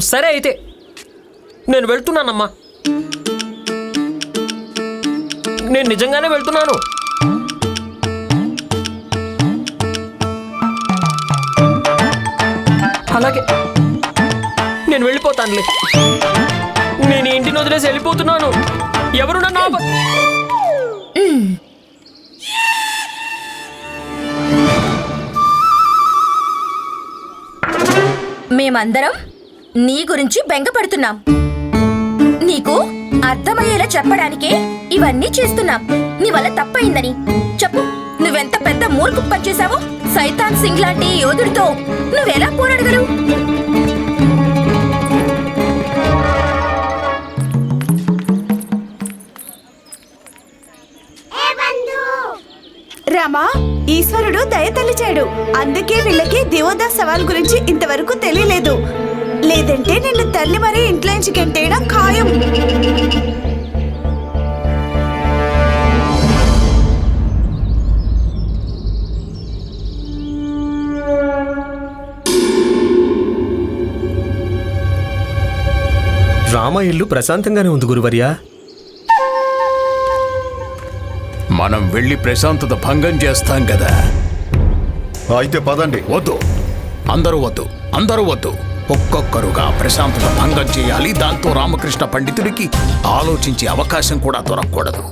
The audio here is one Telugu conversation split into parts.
సరే అయితే. నేను వెళ్తున్నానమ్మా. నేను నిజంగానే వెళ్తున్నాను. అలాగే. నేను వెళ్ళిపోతానులే. నేను ఇంటిని వదిలేసి వెళ్ళిపోతున్నాను. ఎవరు నన్ను మేమందరం నీ గురించి బెంగపడుతున్నాం. నీకు అర్థమయ్యేలా చెప్పడానికే ఇవన్నీ చేస్తున్నాం. నీ వల్ల తప్పయిందని. చెప్పు నువ్వెంత పెద్ద మూర్ఖు పనిచేశావో సైతాన్ సింగ్ లాంటి యోధుడితో నువ్వెలా పోరాడగలవు? రామా ఈశ్వరుడు దయ తలిచాడు అందుకే వీళ్ళకి దివోదా సవాల్ గురించి ఇంతవరకు తెలియలేదు. లేదంటే నిన్ను తల్లి మరీ ఇంట్లోంచి గెంటేయడం ఖాయం. రామ ఇల్లు ప్రశాంతంగానే ఉంది గురువర్యా. మనం వెళ్ళి ప్రశాంతత భంగం చేస్తాం కదా. అయితే పదండి. వద్దు. అందరూ వద్దు. అందరూ వద్దు. ఒక్కొక్కరుగా ప్రశాంతత భంగం చేయాలి. దాంతో రామకృష్ణ పండితుడికి ఆలోచించే అవకాశం కూడా దొరకకూడదు.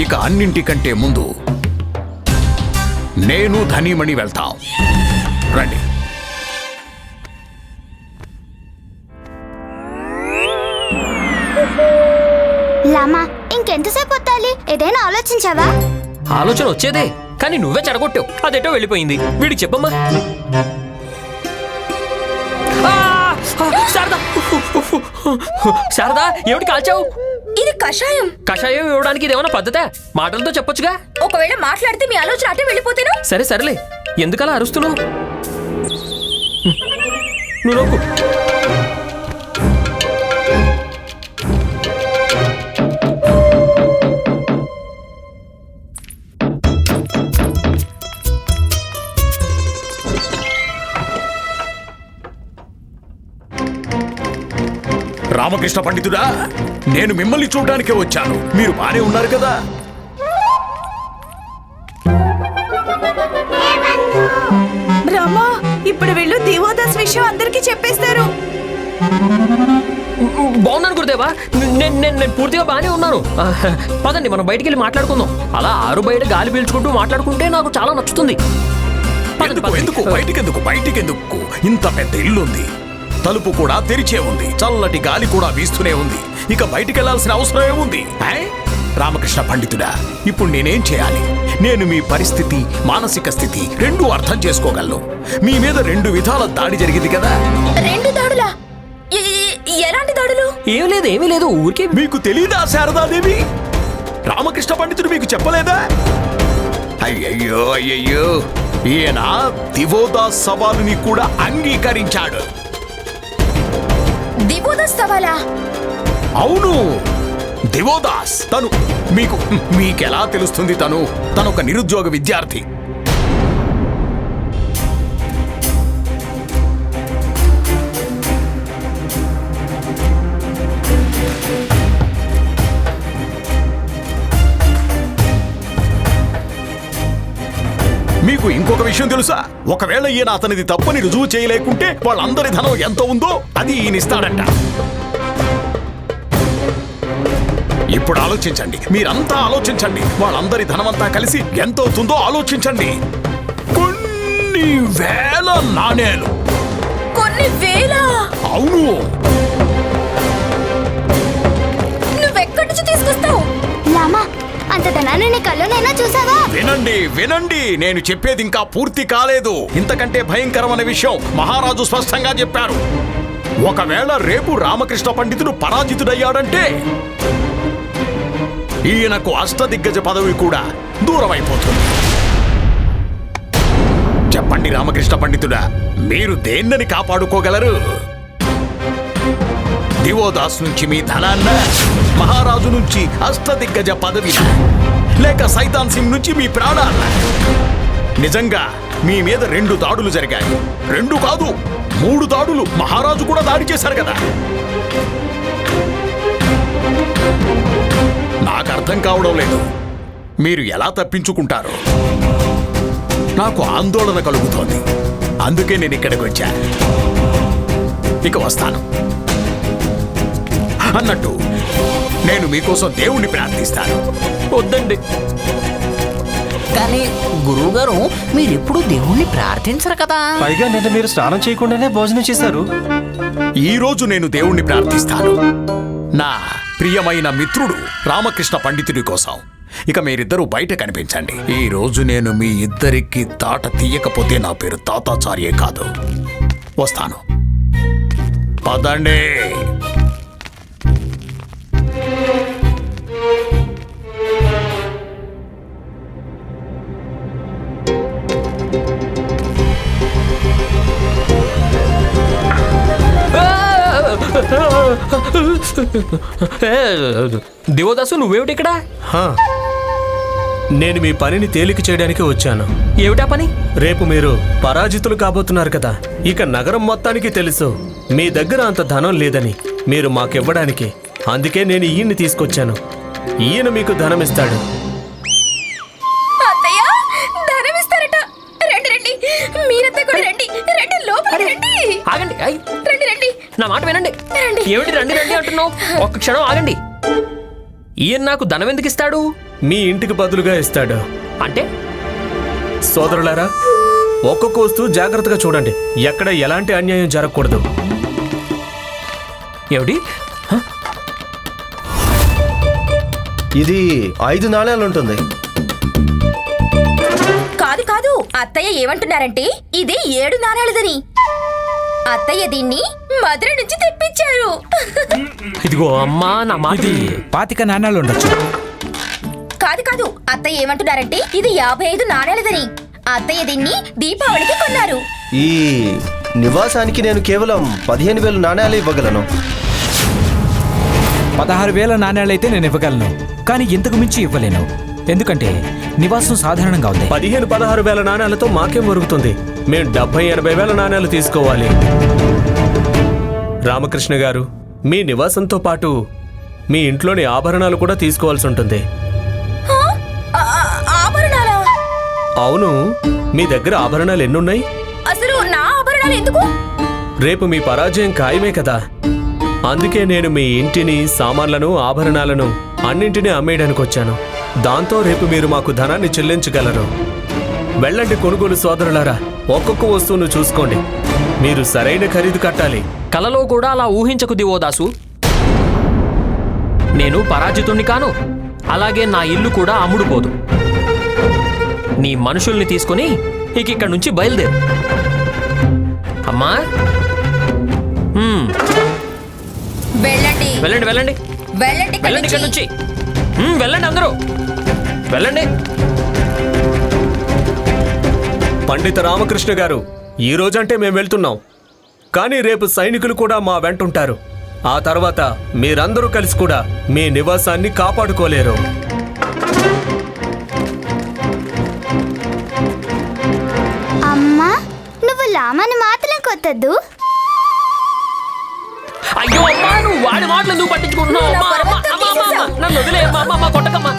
ఇక అన్నింటికంటే ముందు నేను ధనీమణి వెళ్తాం. రండి. లామా ఇంకెంతసేపు వత్తాలి? ఏదైనా ఆలోచించావా? ఆలోచన వచ్చేదే. కానీ నువ్వే చెడగొట్టావు. అదేటో వెళ్ళిపోయింది. వీడికి చెప్పమ్మా! శారదా! శారదా ఏమిటి కాల్చావు? ఇది కషాయం. కషాయం ఇవ్వడానికి ఇదేమన్నా పద్ధతే? మాటలతో చెప్పొచ్చుగా? ఒకవేళ మాట్లాడితే మీ ఆలోచన అటే వెళ్ళిపోతేను? సరే సరేలే. ఎందుకలా అరుస్తున్నావు? నువ్వు రామకృష్ణ పండితుడా నేను మిమ్మల్ని చూడడానికే వచ్చాను. మీరు బానే ఉన్నారు కదా? రామా ఇప్పుడు వీళ్ళు దివోదాస్ విషయం అందరికీ చెప్పేస్తారు. బాగున్నాను గురుదేవా. నేను నేను నేను పూర్తిగా బాగానే ఉన్నాను. పదండి మనం బయటికి వెళ్ళి మాట్లాడుకుందాం. అలా ఆరు బయట గాలి పీల్చుకుంటూ మాట్లాడుకుంటే నాకు చాలా నచ్చుతుంది. పదండి, ఎందుకు? పదండి. ఎందుకు? బయటికెందుకు? బయటికెందుకు? ఇంత పెద్ద ఇల్లుంది. తలుపు కూడా తెరిచే ఉంది. చల్లటి గాలి కూడా వీస్తూనే ఉంది. ఇక బయటికెళ్ళాల్సిన అవసరం ఏముంది ఏ? రామకృష్ణ పండితుడా ఇప్పుడు నేనేం చేయాలి? నేను మీ పరిస్థితి మానసిక స్థితి రెండూ అర్థం చేసుకోగలను. మీ మీద రెండు విధాల దాడి జరిగింది కదా? రెండు దాడులా? ఎలాంటి దాడులు? ఏం లేదు ఏమీ లేదు ఊరికే మీకు తెలీదా శారదాదేవి? రామకృష్ణ పండితుడు మీకు చెప్పలేదా? అయ్యయ్యో అయ్యయ్యో. ఈయన దివోదాస్ సవాలుని కూడా అంగీకరించాడు. దివోదాస్ అవును. దివోదాస్ తను మీకు మీకెలా తెలుస్తుంది తను? తను ఒక నిరుద్యోగ విద్యార్థి. విషయం తెలుసా? ఒకవేళ ఈయన అతనిది తప్పని రుజువు చేయలేకుంటే వాళ్ళందరి ధనం ఎంత ఉందో అది ఈయన ఇస్తాడంట. ఇప్పుడు ఆలోచించండి. మీరంతా ఆలోచించండి. వాళ్ళందరి ధనమంతా కలిసి ఎంత అవుతుందో ఆలోచించండి. కొన్ని వేల నాణేలు. కొన్ని వేల? అవును. నువ్వెక్కడి నుంచి తీసుకొస్తావు? లామా అంత ధనాన్ని నీ కళ్ళనైనా చూసావా? వినండి వినండి. నేను చెప్పేది ఇంకా పూర్తి కాలేదు. ఇంతకంటే భయంకరమైన విషయం మహారాజు స్పష్టంగా చెప్పారు. ఒకవేళ రేపు రామకృష్ణ పండితుడు పరాజితుడయ్యాడంటే ఈయనకు అష్టదిగ్గజ పదవి కూడా దూరమైపోతుంది. చెప్పండి రామకృష్ణ పండితుడా మీరు దేన్నని కాపాడుకోగలరు? దివోదాస్ నుంచి మీ ధనాన్న మహారాజు నుంచి అష్టదిగ్గజ పదవి. లేక సైతాన్ సింగ్ నుంచి మీ ప్రాణాలు. నిజంగా మీ మీద రెండు దాడులు జరిగాయి. రెండు కాదు మూడు దాడులు మహారాజు కూడా దాడి చేశారు కదా. నాకు అర్థం కావడం లేదు. మీరు ఎలా తప్పించుకుంటారు. నాకు ఆందోళన కలుగుతోంది. అందుకే నేను ఇక్కడికి వచ్చా. ఇక వస్తాను. అన్నట్టు నేను మీకోసం దేవుణ్ణి ప్రార్థిస్తాను. వద్దండి. కానీ గురువుగారు మీరెప్పుడు దేవుణ్ణి ప్రార్థించరు కదా? పైగా నిన్న మీరు స్నానం చేయకుండానే భోజనం చేశారు. ఈ రోజు నేను దేవుణ్ణి ప్రార్థిస్తాను. నా ప్రియమైన మిత్రుడు రామకృష్ణ పండితుడి కోసం. ఇక మీరిద్దరూ బయట కనిపించండి. ఈ రోజు నేను మీ ఇద్దరికి తాట తీయకపోతే నా పేరు తాతాచార్యే కాదు. వస్తాను. పదండి. దేవదాసు నువ్వేమిటి ఇక్కడ? హా. నేను మీ పనిని తేలిక చేయడానికి వచ్చాను. ఏమిటా పని? రేపు మీరు పరాజితులు కాబోతున్నారు కదా. ఇక నగరం మొత్తానికి తెలుసు. మీ దగ్గర అంత ధనం లేదని మీరు మాకివ్వడానికి. అందుకే నేను ఈయన్ని తీసుకొచ్చాను. ఈయన మీకు ధనం ఇస్తాడు నా మాట వినండి. రండి. ఏమిటి రండి రండి అంటున్నావు? ఒక్క క్షణం ఆగండి. ఈయన నాకు ధనం ఎందుకు ఇస్తాడు? మీ ఇంటికి బదులుగా ఇస్తాడు. అంటే? సోదరులారా ఒక్కొక్క వస్తువు జాగ్రత్తగా చూడండి. ఎక్కడ ఎలాంటి అన్యాయం జరగకూడదు. ఏమిటి? ఇది ఐదు నాణేలు ఉంటుంది. కాదు కాదు. అత్తయ్య ఏమంటున్నారంటే ఇది ఏడు నాణాలదని. అత్తయ్య దీన్ని మధుర నుంచి తెప్పించారు. ఇదిగో అమ్మా నా మాట పాతిక నాణాలు ఉండొచ్చు. కాదు కాదు అత్తయ్య ఏమంటున్నారంటే ఇది యాభై ఐదు నాణేలదని. అత్తయ్య దీన్ని దీపావళికి కొన్నారు. ఈ నివాసానికి నేను కేవలం పదిహేను వేల నాణేలు ఇవ్వగలను. పదహారు వేల నాణ్యాలైతే నేను ఇవ్వగలను కానీ ఇంతకు మించి ఇవ్వలేను. ఎందుకంటే నివాసం సాధారణంగా ఉంది. పదిహేను పదహారు వేల నాణాలతో మాకేం ఒరుగుతుంది? మేము డెబ్బై ఎనభై వేల నాణాలు తీసుకోవాలి. రామకృష్ణ గారు మీ నివాసంతో పాటు మీ ఇంట్లోని ఆభరణాలు కూడా తీసుకోవాల్సి ఉంటుంది. అవును మీ దగ్గర ఆభరణాలు ఎన్నున్నాయి? అసలు నా ఆభరణాలు ఎందుకు? రేపు మీ పరాజయం ఖాయమే కదా. అందుకే నేను మీ ఇంటిని సామాన్లను ఆభరణాలను అన్నింటినీ అమ్మేయడానికి వచ్చాను దాంతో రేపు మీరు మాకు ధనాన్ని చెల్లించగలరు. వెళ్ళండి కొనుగోలు సోదరులారా ఒక్కొక్క వస్తువును చూసుకోండి. మీరు సరైన ఖరీదు కట్టాలి. కలలో కూడా అలా ఊహించకు దివోదాసు. నేను పరాజితుణ్ణి కాను. అలాగే నా ఇల్లు కూడా అమ్ముడుపోదు నీ మనుషుల్ని తీసుకొని ఇక ఇక్కడి నుంచి బయలుదేరు. అమ్మా. హ్మ్, వెళ్ళండి. వెళ్ళండి వెళ్ళండి. వెళ్ళండి ఇక్కడి వెళ్ళండి ఇక్కడి నుంచి. వెళ్ళండి అందరూ. వెళ్ళండి. పండిత రామకృష్ణ గారు ఈ రోజంటే మేము వెళ్తున్నాం. కానీ రేపు సైనికులు కూడా మా వెంటుంటారు. ఆ తర్వాత మీరందరూ కలిసి కూడా మీ నివాసాన్ని కాపాడుకోలేరు. అమ్మా నువ్వు లామాని మాత్రం కొత్తద్దు అయ్యో అమ్మా నువ్వు వాడి మాటలు నువ్వు పట్టించుకుంటున్నావు? అమ్మా, అమ్మా, అమ్మా, అమ్మా, అమ్మా, నన్ను వదిలే అమ్మా, అమ్మా, అమ్మా, కొట్టకమ్మా.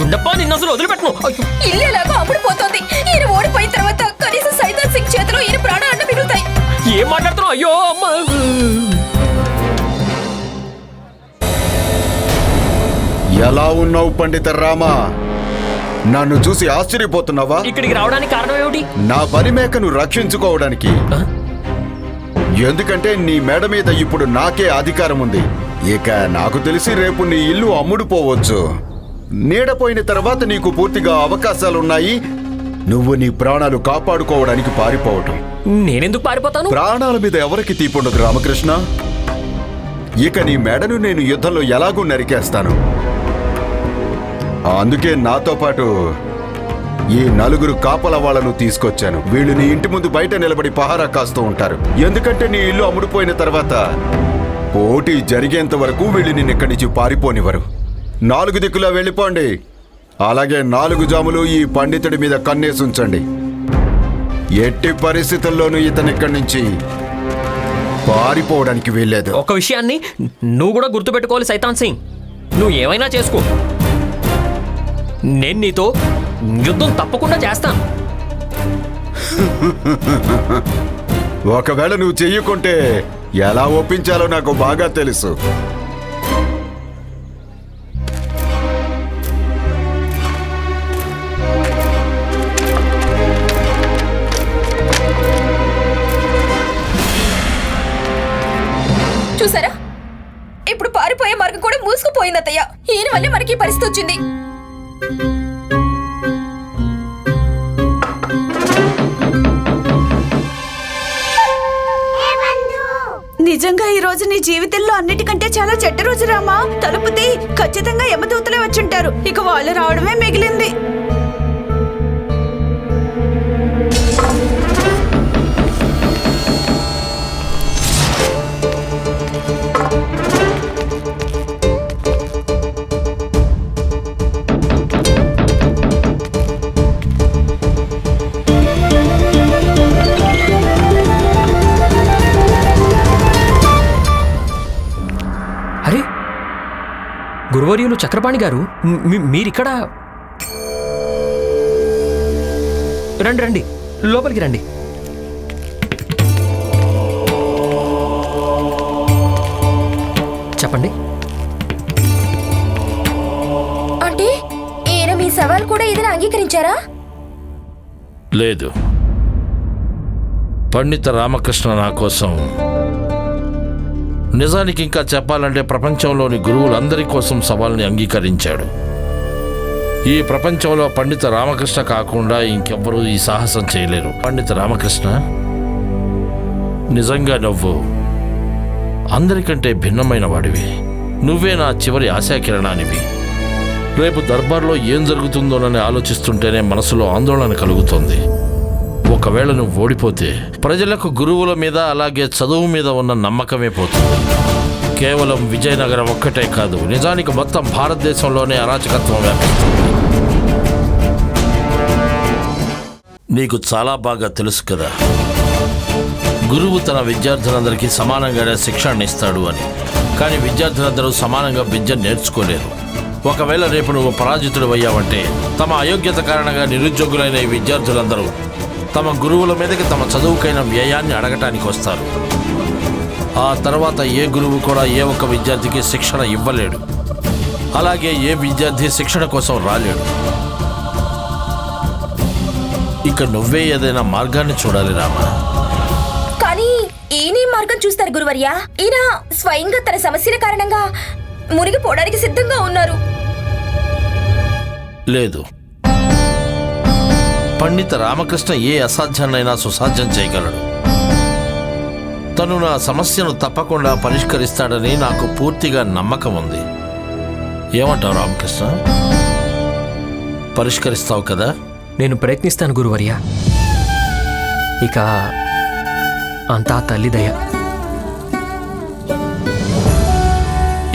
గుండప్ప నిన్ను అసలు వదిలిపెట్టను. అయ్యో. ఇల్లు ఎలాగో అమ్ముడుపోతుంది ఈయన ఓడిపోయిన తర్వాత కనీసం సైతాన్ సింగ్ చేతిలో ఈయన ప్రాణాలన్న మిగులుతాయి. ఏం మాట్లాడుతున్నావు? అయ్యో అమ్మ. ఎలా ఉన్నావు పండిత రామా? నన్ను చూసి ఆశ్చర్యపోతున్నావా? ఇక్కడికి రావడానికి కారణం ఏమిటి? నా పని మేకను రక్షించుకోవడానికి? ఎందుకంటే నీ మేడ మీద ఇప్పుడు నాకే అధికారం ఉంది. ఇక నాకు తెలిసి రేపు నీ ఇల్లు అమ్ముడుపోవచ్చు. నీడపోయిన తర్వాత నీకు పూర్తిగా అవకాశాలున్నాయి. నువ్వు నీ ప్రాణాలు కాపాడుకోవడానికి పారిపోవటం. నేనెందుకు పారిపోతాను? ప్రాణాల మీద ఎవరికి తీపుండదు రామకృష్ణ? ఇక నీ మెడను నేను యుద్ధంలో ఎలాగూ నరికేస్తాను. అందుకే నాతో పాటు ఈ నలుగురు కాపల వాళ్ళను తీసుకొచ్చాను. వీళ్ళు నీ ఇంటి ముందు బయట నిలబడి పహారా కాస్తూ ఉంటారు. ఎందుకంటే నీ ఇల్లు అమ్ముడుపోయిన తర్వాత పోటీ జరిగేంత వరకు వీళ్ళు నిన్ను ఇక్కడి నుంచి పారిపోనివ్వరు. నాలుగు దిక్కులా వెళ్ళిపోండి. అలాగే నాలుగు జాములు ఈ పండితుడి మీద కన్నేసి ఉంచండి. ఎట్టి పరిస్థితుల్లోనూ ఇతను ఇక్కడి నుంచి పారిపోవడానికి వీల్లేదు. ఒక విషయాన్ని నువ్వు కూడా గుర్తుపెట్టుకోవాలి సైతాన్ సింగ్. నువ్వు ఏమైనా చేసుకో. నేను నీతో యుద్ధం తప్పకుండా చేస్తాను. ఒకవేళ నువ్వు చెయ్యకుంటే ఎలా ఒప్పించాలో నాకు బాగా తెలుసు. మూసుకుపోయింది అత్తయ్య ఈయన వల్లే మనకి పరిస్థితి వచ్చింది. నిజంగా ఈ రోజు నీ జీవితంలో అన్నిటికంటే చాలా చెడ్డ రోజు రామా? తలుపు తీ ఖచ్చితంగా యమదూతలే వచ్చుంటారు. ఇక వాళ్ళు రావడమే మిగిలింది. గురువర్యులు చక్రపాణి గారు మీరిక్కడ? రండి రండి. లోపలికి రండి. చెప్పండి. అంటే ఈయన మీ సవాల్ కూడా ఏదైనా అంగీకరించారా? లేదు. పండిత రామకృష్ణ నా కోసం నిజానికి ఇంకా చెప్పాలంటే ప్రపంచంలోని గురువులందరి కోసం సవాల్ని అంగీకరించాడు. ఈ ప్రపంచంలో పండిత రామకృష్ణ కాకుండా ఇంకెవ్వరూ ఈ సాహసం చేయలేరు. పండిత రామకృష్ణ నిజంగా నువ్వు అందరికంటే భిన్నమైన వాడివి. నువ్వే నా చివరి ఆశాకిరణానివి. రేపు దర్బార్లో ఏం జరుగుతుందోనని ఆలోచిస్తుంటేనే మనసులో ఆందోళన కలుగుతోంది. ఒకవేళ నువ్వు ఓడిపోతే ప్రజలకు గురువుల మీద అలాగే చదువు మీద ఉన్న నమ్మకమే పోతుంది. కేవలం విజయనగరం ఒక్కటే కాదు నిజానికి మొత్తం భారతదేశంలోనే అరాచకత్వం వ్యాపిస్తుంది. నీకు చాలా బాగా తెలుసు కదా. గురువు తన విద్యార్థులందరికీ సమానంగానే శిక్షణ ఇస్తాడు అని. కానీ విద్యార్థులందరూ సమానంగా విద్య నేర్చుకోలేరు. ఒకవేళ రేపు నువ్వు పరాజితుడు అయ్యావంటే తమ అయోగ్యత కారణంగా నిరుద్యోగులైన ఈ విద్యార్థులందరూ తమ గురువుల మీదకి తమ చదువుకైన వ్యయాన్ని అడగటానికి వస్తారు. ఆ తర్వాత ఏ గురువు కూడా ఏ ఒక్క విద్యార్థికి శిక్షణ ఇవ్వలేడు. అలాగే ఏ విద్యార్థి శిక్షణ కోసం రాలేడు. ఇక నువ్వే ఏదైనా మార్గాన్ని చూడాలి రామా. కానీ ఈయన మార్గం చూస్తారు గురువర్య. ఈయన స్వయంగా తన సమస్యల కారణంగా మునిగిపోవడానికి సిద్ధంగా ఉన్నారు. లేదు. పండిత రామకృష్ణ ఏ అసాధ్యాన్నైనా సుసాధ్యం చేయగలడు. తను నా సమస్యను తప్పకుండా పరిష్కరిస్తాడని నాకు పూర్తిగా నమ్మకం ఉంది. ఏమంటావు రామకృష్ణ? పరిష్కరిస్తావు కదా? నేను ప్రయత్నిస్తాను గురువర్య. ఇక అంతా తల్లి దయ.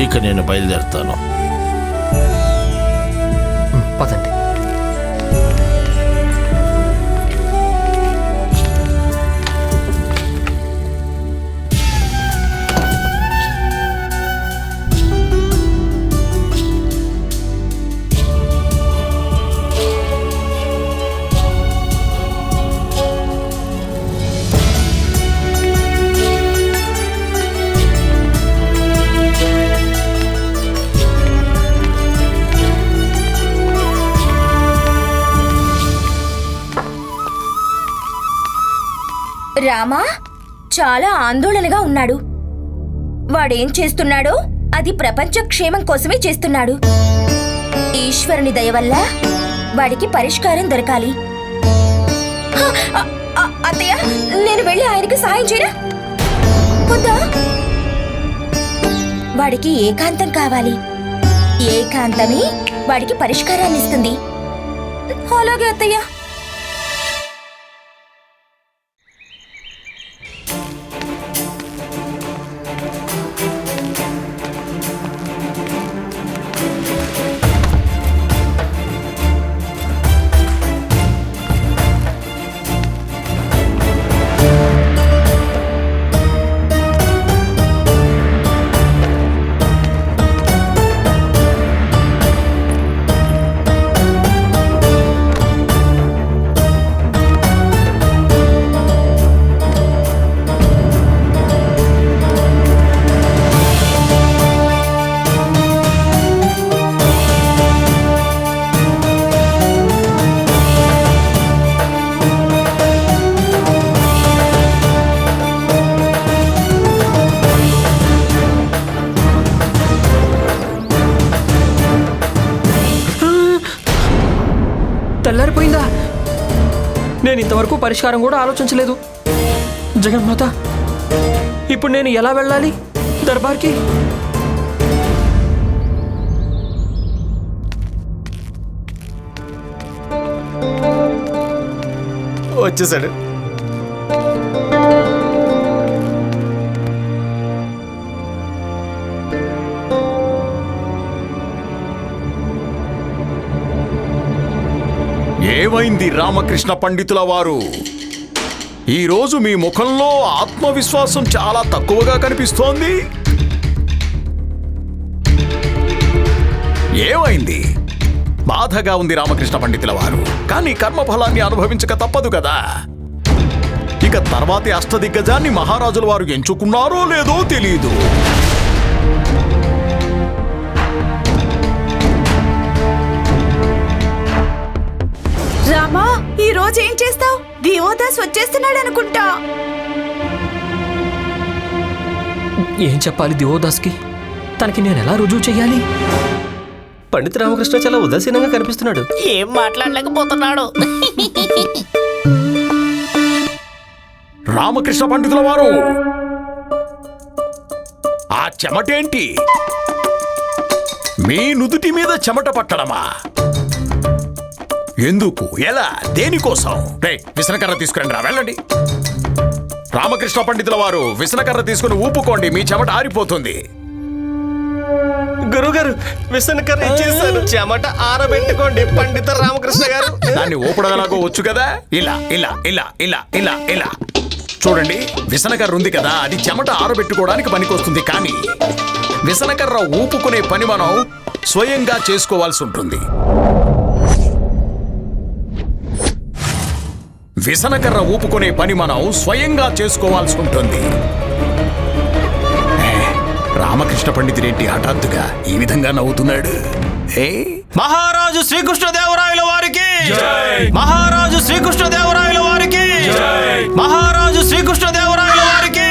ఇక నేను బయలుదేరుతాను. పదండి. రామా? చాలా ఆందోళనగా ఉన్నాడు. వాడేం చేస్తున్నాడో అది ప్రపంచ క్షేమం కోసమే చేస్తున్నాడు. ఈశ్వరుని దయ వల్ల వాడికి పరిష్కారం దొరకాలి. అత్తయ్య నేను వెళ్ళి ఆయనకి సహాయం చేయరా వద్దా? వాడికి ఏకాంతం కావాలి. ఏకాంతమే వాడికి పరిష్కారాన్ని ఇస్తుంది అలాగే అత్తయ్య. నేను ఇంతవరకు పరిష్కారం కూడా ఆలోచించలేదు. జగన్మాత ఇప్పుడు నేను ఎలా వెళ్ళాలి? దర్బార్కి? వచ్చేసాడు. ఏమైంది రామకృష్ణ పండితుల వారు? ఈరోజు మీ ముఖంలో ఆత్మవిశ్వాసం చాలా తక్కువగా కనిపిస్తోంది. ఏమైంది? బాధగా ఉంది రామకృష్ణ పండితుల వారు. కానీ కర్మఫలాన్ని అనుభవించక తప్పదు కదా? ఇక తర్వాతి అష్టదిగ్గజాన్ని మహారాజుల వారు ఎంచుకున్నారో లేదో తెలియదు రామా ఈ రోజు ఏం చేస్తావు? దివోదాస్ వచ్చేస్తున్నాడు అనుకుంటా. ఏం చెప్పాలి దివోదాస్కి? తనకి నేను ఎలా రుజువు చెయ్యాలి? పండిత రామకృష్ణ చాలా ఉదాసీనంగా కనిపిస్తున్నాడు. ఏం మాట్లాడలేకపోతున్నాడు. రామకృష్ణ పండితుల వారు ఆ చెమటేంటి? మీ నుదుటి మీద చెమట పట్టడమా? ఎందుకు? ఎలా? దేనికోసం? రే విసనకర్ర తీసుకురండి రా వెళ్ళండి. రామకృష్ణ పండితుల వారు విసనకర్ర తీసుకుని ఊపుకోండి మీ చెమట ఆరిపోతుంది. గురుగారు విసనకర్ర ఇచ్చేసారు చెమట ఆరబెట్టుకోండి పండిత రామకృష్ణ గారు. దాన్ని ఊపడం ఎలాగో వచ్చు కదా? ఇలా ఇలా ఇలా ఇలా ఇలా ఇలా. చూడండి విసనకర్ర ఉంది కదా అది చెమట ఆరబెట్టుకోవడానికి పనికొస్తుంది కానీ విసనకర్ర ఊపుకునే పని మనం స్వయంగా చేసుకోవాల్సి ఉంటుంది. విసనకర్ర ఊపుకునే పని మనం స్వయంగా చేసుకోవాల్సి ఉంటుంది రామకృష్ణ పండితుడేంటి హఠాత్తుగా ఈ విధంగా నవ్వుతున్నాడు? ఏ? మహారాజు శ్రీకృష్ణదేవరాయల వారికి! మహారాజు శ్రీకృష్ణదేవరాయల వారికి! మహారాజు శ్రీకృష్ణదేవరాయల వారికి!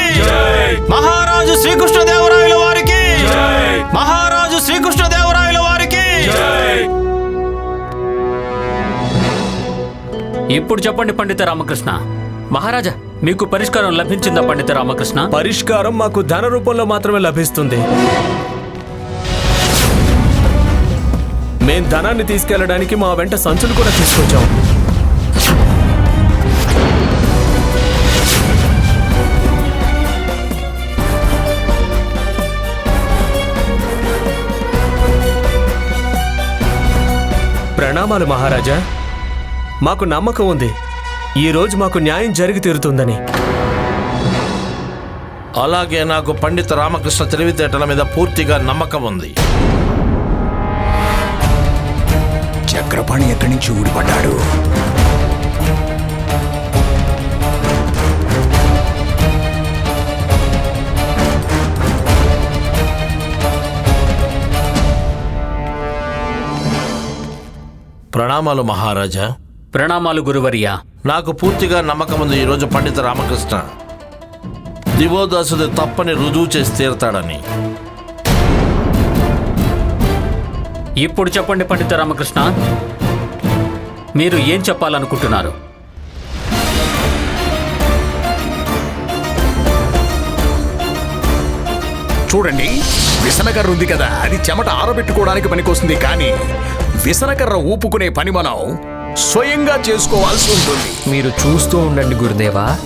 మహారాజు శ్రీకృష్ణదేవరాయల వారికి! మహారాజు ఇప్పుడు చెప్పండి పండిత రామకృష్ణ. మహారాజా మీకు పరిష్కారం లభించిందా పండిత రామకృష్ణ? పరిష్కారం మాకు ధన రూపంలో మాత్రమే లభిస్తుంది. మేం ధనాన్ని తీసుకెళ్ళడానికి మా వెంట సంచులు కూడా తీసుకొచ్చాం. ప్రణామాలు మహారాజా. మాకు నమ్మకం ఉంది. ఈ రోజు మాకు న్యాయం జరిగి తీరుతుందని. అలాగే నాకు పండిత రామకృష్ణ తెలివితేటల మీద పూర్తిగా నమ్మకం ఉంది. చక్రపాణి ఎక్కడి నుంచి ఊడిపడ్డాడు? ప్రణామాలు మహారాజా. ప్రణామాలు గురువర్యా. నాకు పూర్తిగా నమ్మకం ఉంది ఈరోజు పండిత రామకృష్ణ. దివోదాసుది తప్పని రుజువు చేసి తీరతాడని. ఇప్పుడు చెప్పండి పండిత రామకృష్ణ. మీరు ఏం చెప్పాలనుకుంటున్నారు? చూడండి విసనకర్ర ఉంది కదా అది చెమట ఆరబెట్టుకోవడానికి పనికొస్తుంది కానీ విసనకర్ర ఊపుకునే పని మనం స్వయంగా చేసుకోవాల్సి ఉంటుంది. మీరు చూస్తూ ఉండండి గురుదేవా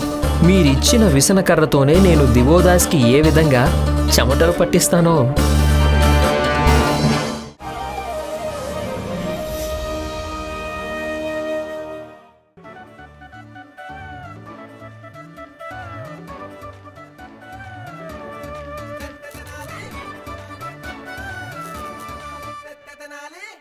మీరిచ్చిన విసనకర్రతోనే నేను దివోదాస్కి ఏ విధంగా చెమటలు పట్టిస్తానో.